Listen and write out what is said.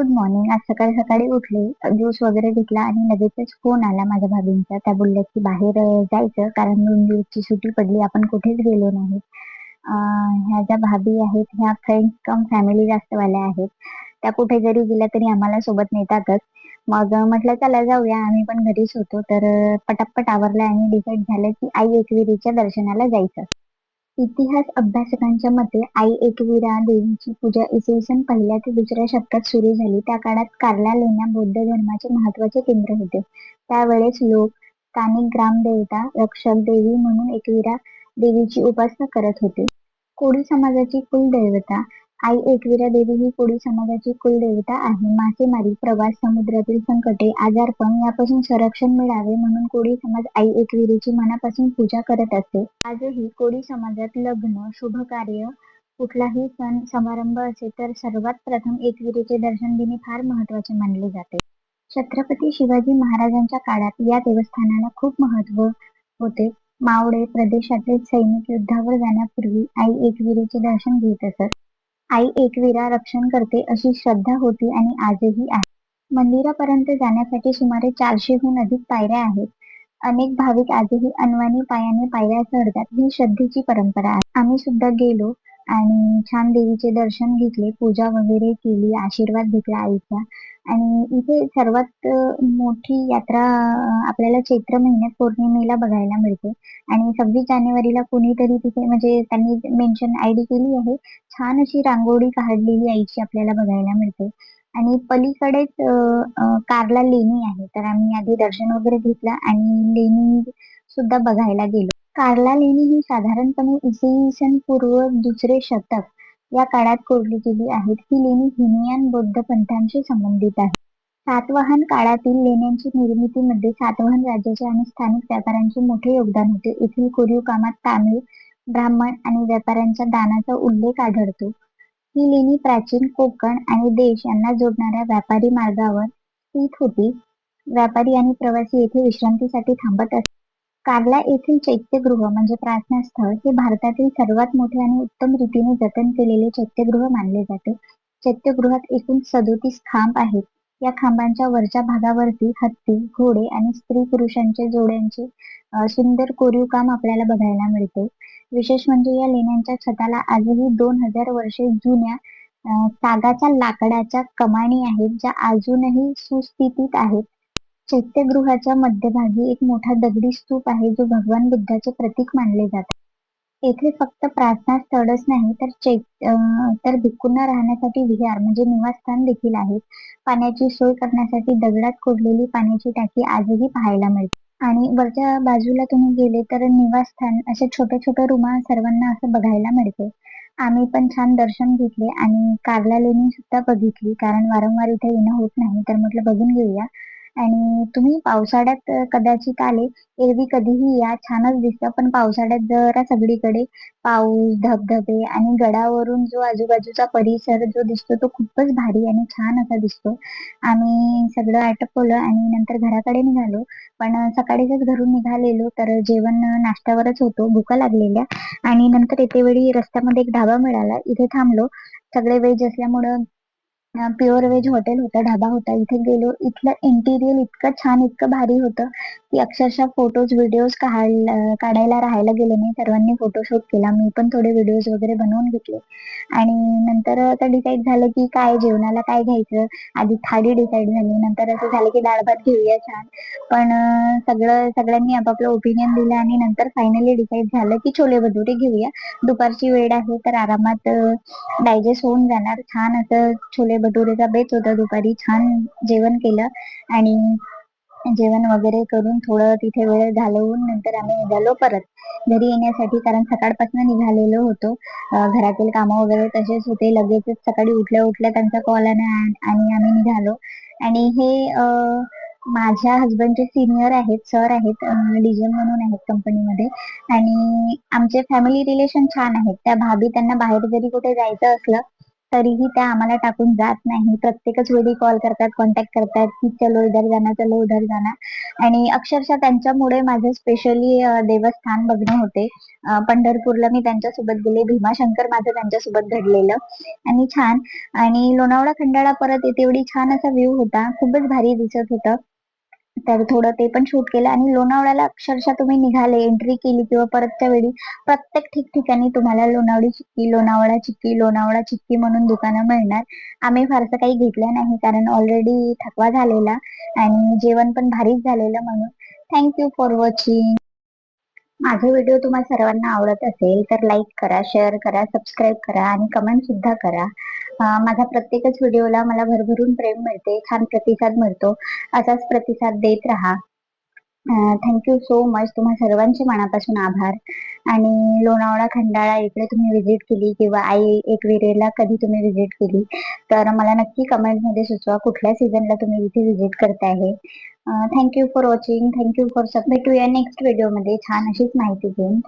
Good morning आज सकाळी सकाळी उठले ज्यूस वगैरे घेतला आणि लगेचच फोन आला माझ्या भाभींचा. त्या बोलल्या की बाहेर जायचं कारण दोन दिवसची सुट्टी पडली आपण कुठेच गेलो नाही. ह्या ज्या भाभी आहेत ह्या फ्रेंड्स कम फॅमिली जास्तवाल्या आहेत. त्या कुठे जरी गेल्या तरी आम्हाला सोबत नेतातच. मग म्हटलं चला जाऊया. आम्ही पण घरीच होतो. तर पटापट आवरलं आणि डिसाईड झालं की आई एकविरीच्या दर्शनाला जायचं. इतिहास अभ्यासकांच्या मते आई एकवीरा देवीची पूजा इसवी सन पहिल्या ते दुसऱ्या शतकात सुरू झाली. त्या काळात कार्ला लेण्या बौद्ध धर्माचे महत्त्वाचे केंद्र होते. त्यावेळेस लोक स्थानिक ग्रामदेवता रक्षक देवी म्हणून एकवीरा देवीची उपासना करत होते. कोळी समाजाची कुलदैवता आई एकवीरा देवी ही कोळी समाजाची कुलदेवता आहे. मासेमारी प्रवास समुद्रातील संकटे आजारपण यापासून संरक्षण मिळावे म्हणून कोळी समाज आई एकविरीची मनापासून पूजा करत असते. आजही कोळी समाजात लग्न शुभ कार्य कुठलाही सण समारंभ असेल तर सर्वात प्रथम एकविरीचे दर्शन घेणे फार महत्त्वाचे मानले जाते. छत्रपती शिवाजी महाराजांच्या काळात या देवस्थानाला खूप महत्त्व होते. मावळे प्रदेशातील सैनिक युद्धावर जाण्यापूर्वी आई एकविरीचे दर्शन घेत असत. आई एकवीरा रक्षण करते अशी श्रद्धा होती आणि आजही आहे. मंदिरापर्यंत जाण्यासाठी सुमारे चारशेहून अधिक पायऱ्या आहेत. अनेक भाविक आजही अनवाणी पायाने पायऱ्या चढतात. ही श्रद्धेची परंपरा आहे. आम्ही सुद्धा गेलो आणि छान देवीचे दर्शन घेतले पूजा वगैरे केली आशीर्वाद घेतला आईचा. आणि इथे सर्वात मोठी यात्रा आपल्याला चैत्र महिन्यात पौर्णिमेला बघायला मिळते. आणि सव्वीस जानेवारीला कोणीतरी तिथे म्हणजे त्यांनी मेन्शन आयडी केली आहे छान अशी रांगोळी काढलेली आईची आपल्याला बघायला मिळते. आणि पलीकडेच कारला लेणी आहे तर आम्ही आधी दर्शन वगैरे घेतलं आणि लेणी सुद्धा बघायला गेलो. कारला लेणी ही साधारणपणे इसवी सन पूर्व दुसरे शतक या काळात कोरली गेली आहेत. ही लेणी हिनयान बौद्ध पंथांशी संबंधित आहे. सातवाहन काळातील लेण्यांची निर्मितीमध्ये सातवाहन राज्याचे आणि स्थानिक व्यापाऱ्यांचे मोठे योगदान होते. येथील कोरीव कामात तामिळ ब्राह्मण आणि व्यापाऱ्यांच्या दानाचा उल्लेख आढळतो. ही लेणी प्राचीन कोकण आणि देश यांना जोडणाऱ्या व्यापारी मार्गावर स्थित होती. व्यापारी आणि प्रवासी येथे विश्रांतीसाठी थांबत असत कार्ला येथील चैत्यगृह म्हणजे प्रार्थना स्थळ हे भारतातील सर्वात मोठे आणि उत्तम रीतीने जतन केलेले चैत्यगृह मानले जाते. चैत्यगृहात एकूण सदोतीस खांब आहेत. या खांबांच्या वरच्या भागावरती हत्ती घोडे आणि स्त्री पुरुषांचे जोड्यांचे सुंदर कोरीव काम आपल्याला बघायला मिळते. विशेष म्हणजे या लेण्यांच्या छताला आजही दोन हजार वर्षे जुन्या सागाच्या लाकडाच्या कमानी आहेत ज्या अजूनही सुस्थितीत आहेत. चैत्यगृहाच्या मध्यभागी एक मोठा दगडी स्तूप आहे जो भगवान बुद्धाचे प्रतीक मानले जातात येथे फक्त प्रार्थना स्थळच नाही तर चैत तर भिक्कूंना राहण्यासाठी विहार म्हणजे निवासस्थान देखील आहेत पाण्याची सोय करण्यासाठी दगडात कोरलेली पाण्याची टाकी आजही पाहायला मिळते. आणि वरच्या बाजूला तुम्ही गेले तर निवासस्थान असे छोटे छोटे रुमा सर्वांना असं बघायला मिळते. आम्ही पण छान दर्शन घेतले आणि कारला लेणी सुद्धा बघितली कारण वारंवार इथे येणं होत नाही तर म्हटलं बघून घेऊया. आणि तुम्ही पावसाळ्यात कदाचित आले एरवी कधीही या छानच दिसतं. पण पावसाळ्यात जरा सगळीकडे पाऊस धबधबे आणि गडावरून जो आजूबाजूचा परिसर जो दिसतो तो खूपच भारी आणि छान असा दिसतो. आम्ही सगळं आटपवलं आणि नंतर घराकडे निघालो. पण सकाळीच घरून निघालेलो तर जेवण नाश्त्यावरच होतो भुका लागलेल्या. आणि नंतर येते वेळी रस्त्यामध्ये एक ढाबा मिळाला. इथे थांबलो. सगळे वेज असल्यामुळं प्युअर व्हेज हॉटेल होतं ढाबा होता. इथे गेलो इथलं इंटिरियर इतकं छान इतकं भारी होतं की अक्षरशः फोटोज व्हिडिओज काढायला राहायला गेले नाही. सर्वांनी फोटोशूट केला. मी पण थोडे व्हिडिओज वगैरे बनवून घेतले. आणि नंतर आता डिसाईड झालं की काय जेवणाला काय घ्यायचं. आधी थाळी डिसाईड झाली. नंतर असं झालं की डाळ भात घेऊया छान. पण सगळं सगळ्यांनी आपापलं ओपिनियन दिलं आणि नंतर फायनली डिसाईड झालं की छोले भटुरे घेऊया. दुपारची वेळ आहे तर आरामात डायजेस्ट होऊन जाणार. छान असं छोले भटुरेचा बेत होता. दुपारी छान जेवण केलं आणि जेवण वगैरे करून थोडं तिथे वेळ घालवून नंतर आम्ही निघालो परत. घरी येण्यासाठी कारण सकाळपासून निघालेलो होतो. घरातील कामं वगैरे तसेच होते. लगेचच सकाळी उठल्या उठल्या त्यांचा कॉल आला आणि आम्ही निघालो. आणि हे माझ्या हजबंडचे सिनियर आहेत सर आहेत डीजे म्हणून आहेत कंपनीमध्ये आणि आमचे फॅमिली रिलेशन छान आहेत. त्या भाभी त्यांना बाहेर जरी कुठे जायचं असलं तरीही त्या आम्हाला टाकून जात नाही. प्रत्येकच वेळी कॉल करतात कॉन्टॅक्ट करतात की चलो इधर जाना चलो उधर जाना. आणि अक्षरशः त्यांच्यामुळे माझं स्पेशली देवस्थान बघणं होते. पंढरपूरला मी त्यांच्यासोबत गेले भीमाशंकर माझं त्यांच्यासोबत घडलेलं. आणि छान. आणि लोणावळा खंडाळा परत येते एवढी छान असा व्ह्यू होता. खूपच भारी दिसत होतं. तर थोडं ते पण शूट केलं. आणि लोणावळ्याला अक्षरशः तुम्ही निघाले एंट्री केली किंवा परतच्या वेळी प्रत्येक ठिकठिकाणी तुम्हाला लोणावळी चिक्की लोणावळा चिक्की लोणावळा चिक्की म्हणून दुकानं मिळणार. आम्ही फारसं काही घेतलं नाही कारण ऑलरेडी थकवा झालेला आणि जेवण पण भारीच झालेलं म्हणून. थँक्यू फॉर वॉचिंग माझे व्हिडिओ तुम्हाला सर्वांना आवडत असेल तर लाईक करा शेअर करा सबस्क्राईब करा आणि कमेंट सुद्धा करा. माझा माझ्या प्रत्येकच व्हिडिओला मला भरभरून प्रेम मिळते छान प्रतिसाद मिळतो. असाच प्रतिसाद देत राहा. थँक्यू सो मच तुम्हा सर्वांचे मनापासून आभार. आणि लोणावळा खंडाळा इकडे तुम्ही व्हिजिट केली किंवा आई एकविरेला कधी तुम्ही व्हिजिट केली तर मला नक्की कमेंटमध्ये सुचवा कुठल्या सीझनला तुम्ही इथे व्हिजिट करताय हे. Thank you for watching thank you for सब भेटूया नेक्स्ट व्हिडिओमध्ये छान अशीच माहिती घेऊन.